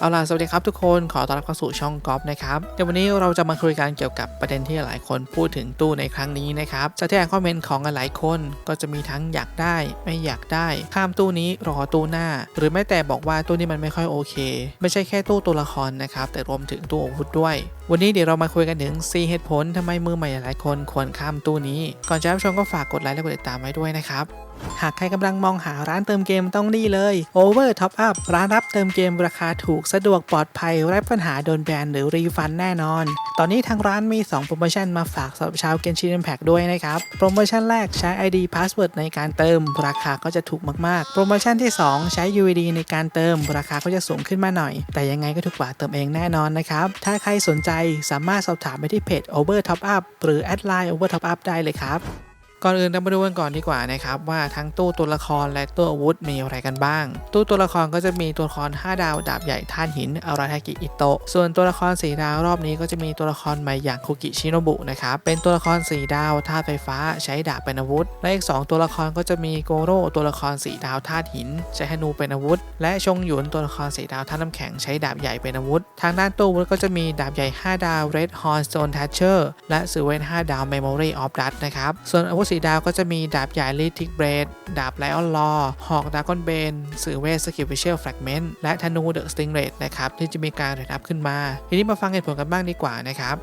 เอาล่ะสวัสดีครับทุกคนขอต้อนรับเข้าสู่ช่องกอล์ฟนะครับเดี๋ยววันนี้เราจะมาคุยกันเกี่ยวกับประเด็นที่หลายคนพูดถึงตู้ในครั้งนี้นะครับจากที่อ่านคอมเมนต์ของหลายคนก็จะมีทั้งอยากได้ไม่อยากได้ ข้ามตู้นี้รอตู้หน้า หรือแม้แต่บอกว่าตู้นี้มันไม่ค่อยโอเค ไม่ใช่แค่ตู้ตัวละครนะครับแต่รวมถึงตู้อาวุธด้วย วันนี้เดี๋ยวเรามาคุยกันถึง 4 เหตุผลทำไมมือใหม่หลายคนควรข้ามตู้นี้ ก่อนจะรับชมก็ฝากกดไลค์และกดติดตามไว้ด้วยนะครับ หากใครกำลังมองหาร้านเติมเกมต้องนี่เลย Over Top Up ร้านรับเติมเกมราคาถูกสะดวกปลอดภัยไร้ปัญหาโดนแบนหรือรีฟันแน่นอน ตอนนี้ทางร้านมี 2 โปรโมชั่นมาฝากสำหรับชาวเกนชิน Impact ด้วยนะครับ โปรโมชั่นแรกใช้ ID Password ในการเติม ราคาก็จะถูกมากๆ โปรโมชั่นที่ 2 ใช้ UID ในการเติม ราคาก็จะสูงขึ้นมาหน่อย แต่ยังไงก็ถูกกว่าเติมเองแน่นอนนะครับถ้าใครสนใจสามารถสอบถามไปที่เพจ Over Top Up หรือแอดไลน์ Over Top Up ได้เลยครับ ก่อนอื่นเรามาดูกันก่อนดีกว่านะครับว่าทั้งตู้ตัวละครและตู้อาวุธมีอะไรกันบ้าง ตู้ตัวละครก็จะมีตัวละคร 5 ดาวดาบใหญ่ท่านหินอาราทากิอิโตะส่วนตัวละคร4ดาวรอบนี้ก็จะมีตัวละครใหม่อย่างคุกิชิโนบุนะครับเป็นตัวละคร 4 ดาวธาตุไฟฟ้าใช้ดาบเป็นอาวุธ และอีก 2 ตัวละครก็จะมีโกโร่ตัวละคร4ดาวธาตุหิน ใช้ธนูเป็นอาวุธ และชงหยุนตัวละคร4ดาวธาตุน้ำแข็งใช้ดาบใหญ่เป็นอาวุธ ทางด้านตู้อาวุธก็จะมีดาบใหญ่ 5 ดาว Red Horn Stone Thatcher และสือเวน5ดาว Memory of Dust นะครับส่วนอาวุธสีดาวก็จะมีดาบใหญ่ลิทิกเบรดดาบไลออนลอหอกดากอนเบนสื่อเวสสกิลฟิเชียลแฟกเมนต์และธนูเดอะสติงเรดนะครับที่จะมีการเรทอัพขึ้นมา ทีนี้มาฟังเหตุผลกันบ้างดีกว่านะครับ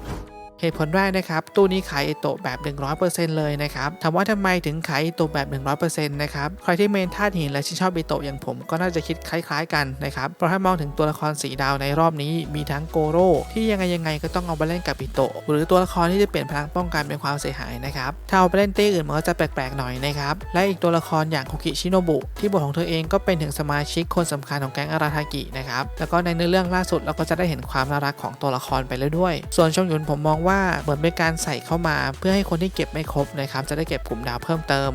เหตุผลแรกนะครับตู้นี้ขายไอโตะแบบ 100%เลยนะครับถามว่าทำไมถึงขายไอโตะแบบ 100%นะครับใครที่เมนธาตุหินและชื่นชอบไอโตะอย่างผมก็น่าจะคิดคล้ายๆกันนะครับเพราะถ้ามองถึงตัวละครสีดาวในรอบนี้มีทั้งโกโร่ที่ยังไงยังไงก็ต้องเอาไปเล่นกับไอโตะหรือตัวละครที่จะเปลี่ยนพลังป้องกันเป็นความเสียหายนะครับถ้าเอาไปเล่นเต้อื่นมันก็จะแปลกๆหน่อยนะครับและอีกตัวละครอย่างคุกิชิโนบุที่บทของเธอเองก็เป็นถึงสมาชิกคนสำคัญของแก๊งอาราทากินะครับแล้วก็ในเนื้อเรื่องล่าสุดเราก็จะได้เห็นความน่ารักของตัวละครไปแล้วด้วย ส่วนชงหยุนผมมองว่าเหมือนเป็นการใส่เข้ามา เพื่อให้คนที่เก็บไม่ครบนะครับจะได้เก็บกลุ่มดาวเพิ่มเติม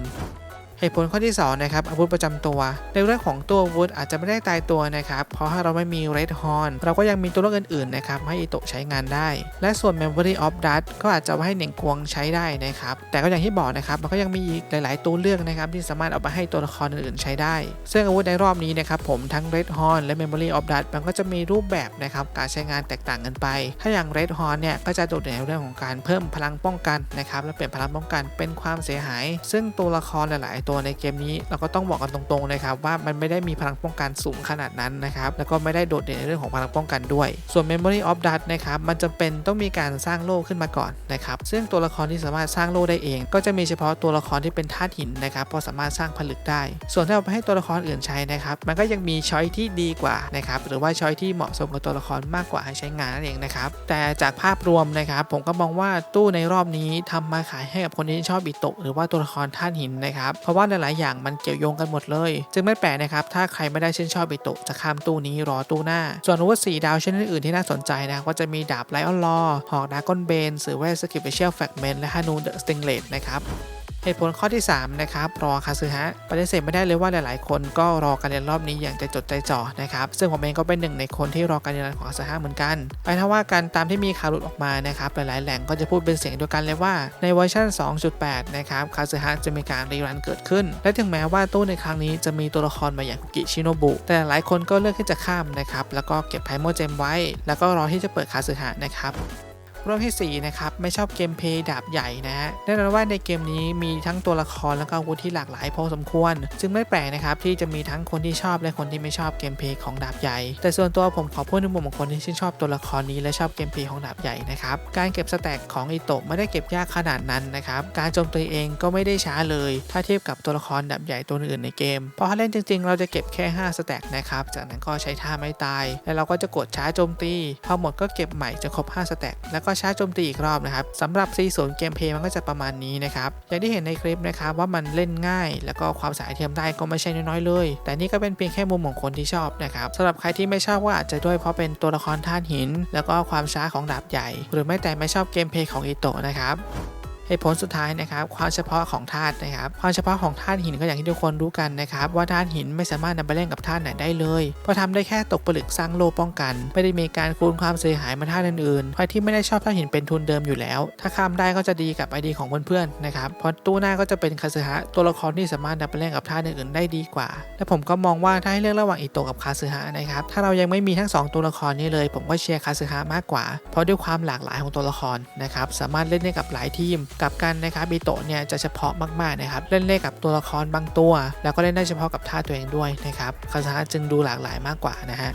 เหตุผลข้อที่2นะครับอาวุธประจำตัว ในเรื่องของตัวอาวุธอาจจะไม่ได้ตายตัวนะครับ เพราะถ้าเราไม่มี Red Horn เราก็ยังมีตัวเลือกอื่นๆนะครับให้อิโตะใช้งานได้ และส่วน Memory of Dust ก็อาจจะไว้ให้เหน่งกวงใช้ได้นะครับ แต่ก็อย่างที่บอกนะครับมันก็ยังมีอีกหลาย ๆ ตัวเลือกนะครับที่สามารถเอาไปให้ตัวละครอื่นๆใช้ได้ ซึ่งอาวุธในรอบนี้นะครับผมทั้ง Red Horn และ Memory of Dust มันก็จะมีรูปแบบนะครับการใช้งานแตกต่างกันไป ถ้าอย่าง Red Horn เนี่ยก็จะโดดเด่นในเรื่องของการเพิ่มพลังป้องกันนะครับและเปลี่ยนพลังป้องกันเป็นความเสียหาย ซึ่งตัวละครหลายๆตัวในเกมนี้เราก็ต้องบอกกันตรงๆนะครับว่ามันไม่ได้มีพลังป้องกันสูงขนาดนั้นนะครับแล้วก็ไม่ได้โดดเด่นในเรื่องของพลังป้องกันด้วย ส่วน Memory of Dust นะครับมันจะเป็นต้องมีการสร้างโล่ขึ้นมาก่อนนะครับซึ่งตัวละครที่สามารถสร้างโล่ได้เอง ก็จะมีเฉพาะตัวละครที่เป็นธาตุหินนะครับพราะสามารถสร้างผลึกได้ ส่วนถ้าเอาไปให้ตัวละครอื่นใช้นะครับมันก็ยังมีช้อยที่ดีกว่านะครับหรือว่าช้อยที่เหมาะสมกับตัวละครมากกว่าให้ใช้งานนั่นเองนะครับแต่จากภาพรวมนะครับผมก็มองว่าตู้ในรอบนี้ทำมาขายให้กับคนที่ชอบอิโตะหรือว่าตัวละครธาตุหินนะครับเพราะว่าหลาย ๆ อย่างมันเกี่ยวโยงกันหมดเลย จึงไม่แปลกนะครับ ถ้าใครไม่ได้ชื่นชอบอิโตะจะข้ามตู้นี้รอตู้หน้า ส่วนอาวุธสีดาวชนิดอื่นที่น่าสนใจนะก็จะมีดาบไลออนลอหอกดากอนเบนสือเวสกิปเชียลแฟกเมนและฮานูเดอะสติงเลดนะครับ ตุผลข้อที่ 3 นะครับรอคาซึฮะปฏิเสธไม่ได้เลยว่าหลายๆ คนก็รอการเรียนรอบนี้อย่างใจจดใจจ่อนะครับซึ่งผมเองก็เป็นหนึ่งในคนที่รอการเรียนของคาซึฮะเหมือนกันไปถ้าว่ากันตามที่มีข่าวหลุดออกมานะครับหลายๆ แหล่งก็จะพูดเป็นเสียงเดียวกันเลยว่าในเวอร์ชัน2.8 นะครับคาซึฮะจะมีการรีรันเกิดขึ้น และถึงแม้ว่าตู้ในครั้งนี้จะมีตัวละครมาอย่างคุกิชิโนบุแต่หลายคนก็เลือกที่จะข้ามนะครับแล้วก็เก็บไพโมเจมไว้ แล้วก็รอที่จะเปิดคาซึฮะนะครับ เรื่องที่ 4 นะครับ ไม่ชอบเกมเพย์ดาบใหญ่นะฮะแน่นอนว่าในเกมนี้มีทั้งตัวละครและก็อาวุธที่หลากหลายพอสมควรจึงไม่แปลกนะครับที่จะมีทั้งคนที่ชอบและคนที่ไม่ชอบเกมเพย์ของดาบใหญ่ แต่ส่วนตัวผมขอพูดในมุมของคนที่ชื่นชอบตัวละครนี้และชอบเกมเพย์ของดาบใหญ่นะครับการเก็บสแต็กของอิโตะไม่ได้เก็บยากขนาดนั้นนะครับการโจมตีเองก็ไม่ได้ช้าเลย ถ้าเทียบกับตัวละครดาบใหญ่ตัวอื่นในเกมพราะถ้าเล่นจริง ๆ เราจะเก็บแค่ 5 สแต็กนะครับจากนั้นก็ใช้ท่าไม่ตาย แล้วเราก็จะกดช้าโจมตีพอหมดก็เก็บใหม่จนครบ5สแต็กแล้วก็ช้าโจมตีอีกรอบนะครับสำหรับซีส่วนเกมเพลย์มันก็จะประมาณนี้นะครับอย่างที่เห็นในคลิปนะครับว่ามันเล่นง่าย แล้วก็ความสายเทียมได้ก็ไม่ใช่น้อยๆเลย แต่นี่ก็เป็นเพียงแค่มุมของคนที่ชอบนะครับสำหรับใครที่ไม่ชอบก็อาจจะด้วยเพราะเป็นตัวละครท่านหิน แล้วก็ความช้าของดาบใหญ่ หรือไม่แต่ไม่ชอบเกมเพลย์ของอิโตะนะครับ เหตุผลสุดท้ายนะครับความเฉพาะของธาตุนะครับความเฉพาะของธาตุหินก็อย่างที่ทุกคนรู้กันนะครับว่าธาตุหินไม่สามารถนำไปเล่นกับธาตุไหนได้เลยเพราะทำได้แค่ตกผลึกสร้างโลป้องกัน ไม่ได้มีการคูณความเสียหายมาธาตุอื่นๆใครที่ไม่ได้ชอบธาตุหินเป็นทุนเดิมอยู่แล้ว ถ้าข้ามได้ก็จะดีกับไอดีของเพื่อนๆนะครับเพราะตู้หน้าก็จะเป็นคาซึฮะตัวละครที่สามารถนำไปเล่นกับธาตุอื่นๆได้ดีกว่า และผมก็มองว่าถ้าให้เลือกระหว่างอิโตะกับคาซึฮะนะครับถ้าเรายังไม่มีทั้งสองตัวละครนี้เลย ผมก็เชียร์คาซึฮะมากกว่า เพราะด้วยความหลากหลายของตัวละครนะครับสามารถเล่นได้กับหลายทีมกับกันนะครับอิโตะเนี่ยจะเฉพาะมากๆนะครับเล่นได้กับตัวละครบางตัว แล้วก็เล่นได้เฉพาะกับท่าตัวเองด้วยนะครับคาซึฮะจึงดูหลากหลายมากกว่านะฮะ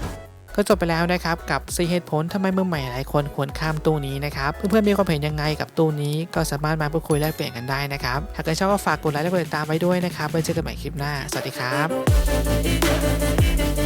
ก็จบไปแล้วนะครับกับ4เหตุผลทำไมมือใหม่หลายคนควรข้ามตู้นี้นะครับเพื่อนๆมีความเห็นยังไงกับตู้นี้ก็สามารถมาพูดคุยแลกเปลี่ยนกันได้นะครับหากใครชอบก็ฝากกดไลค์และกดติดตามไว้ด้วยนะครับไว้เจอกันใหม่คลิปหน้า สวัสดีครับ